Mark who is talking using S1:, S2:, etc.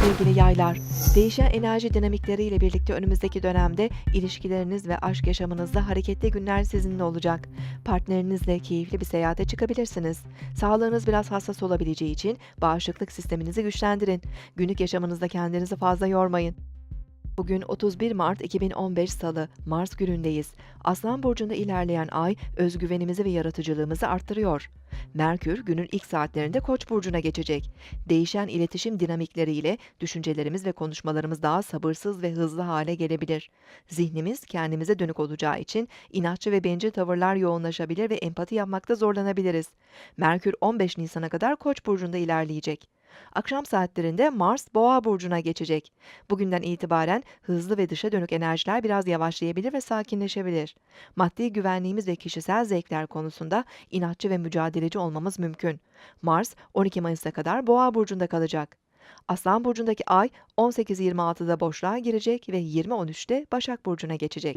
S1: Sevgili yaylar, değişen enerji dinamikleriyle birlikte önümüzdeki dönemde ilişkileriniz ve aşk yaşamınızda hareketli günler sizinle olacak. Partnerinizle keyifli bir seyahate çıkabilirsiniz. Sağlığınız biraz hassas olabileceği için bağışıklık sisteminizi güçlendirin. Günlük yaşamınızda kendinizi fazla yormayın. Bugün 31 Mart 2015 Salı, Mars günündeyiz. Aslan burcunda ilerleyen ay özgüvenimizi ve yaratıcılığımızı arttırıyor. Merkür günün ilk saatlerinde Koç burcuna geçecek. Değişen iletişim dinamikleriyle düşüncelerimiz ve konuşmalarımız daha sabırsız ve hızlı hale gelebilir. Zihnimiz kendimize dönük olacağı için inatçı ve bencil tavırlar yoğunlaşabilir ve empati yapmakta zorlanabiliriz. Merkür 15 Nisan'a kadar Koç burcunda ilerleyecek. Akşam saatlerinde Mars Boğa burcuna geçecek. Bugünden itibaren hızlı ve dışa dönük enerjiler biraz yavaşlayabilir ve sakinleşebilir. Maddi güvenliğimiz ve kişisel zevkler konusunda inatçı ve mücadeleci olmamız mümkün. Mars 12 Mayıs'a kadar Boğa burcunda kalacak. Aslan burcundaki ay 18.26'da boşluğa girecek ve 20.13'te Başak burcuna geçecek.